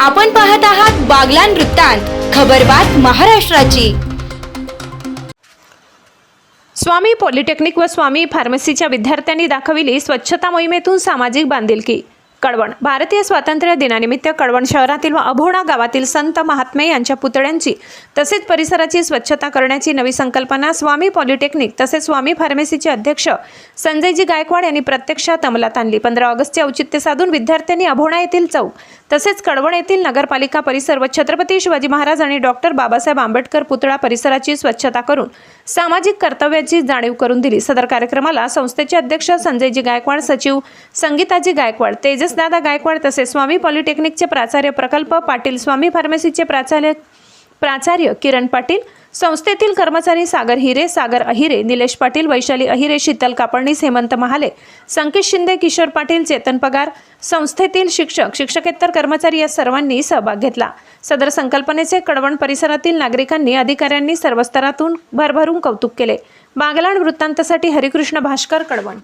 आपण पाहत आहात बागलान वृत्तांत खबरबात महाराष्ट्राची. स्वामी पॉलिटेक्निक व स्वामी फार्मसीच्या विद्यार्थ्यांनी दाखविली स्वच्छता मोहिमेतून सामाजिक बांधिलकी. कळवण. भारतीय स्वातंत्र्य दिनानिमित्त कळवण शहरातील व अभोणा गावातील संत महात्मे यांच्या पुतळ्यांची तसेच परिसराची स्वच्छता करण्याची नवी संकल्पना स्वामी पॉलिटेक्निक तसेच स्वामी फार्मसीचे अध्यक्ष संजयजी गायकवाड यांनी प्रत्यक्षात अंमलात आणली. पंधरा ऑगस्टचे औचित्य साधून विद्यार्थ्यांनी अभोणा येथील चौक तसेच कळवण येथील नगरपालिका परिसर व छत्रपती शिवाजी महाराज आणि डॉक्टर बाबासाहेब आंबेडकर पुतळा परिसराची स्वच्छता करून सामाजिक कर्तव्याची जाणीव करून दिली. सदर कार्यक्रमाला संस्थेचे अध्यक्ष संजयजी गायकवाड सचिव संगीताजी गायकवाड तेजसदादा गायकवाड तसेच स्वामी पॉलिटेक्निकचे प्राचार्य प्रकल्प पाटील स्वामी फार्मसीचे प्राचार्य प्राचार्य किरण पाटील संस्थेतील कर्मचारी सागर हिरे सागर अहिरे निलेश पाटील वैशाली अहिरे शीतल कापडणीस हेमंत महाले संकेत शिंदे किशोर पाटील चेतन पगार संस्थेतील शिक्षक शिक्षकेतर कर्मचारी या सर्वांनी सहभाग घेतला. सदर संकल्पनेचे कडवण परिसरातील नागरिकांनी अधिकाऱ्यांनी सर्व स्तरातून भरभरून कौतुक केले. बागलाण वृत्तांतासाठी हरिकृष्ण भास्कर कडवण.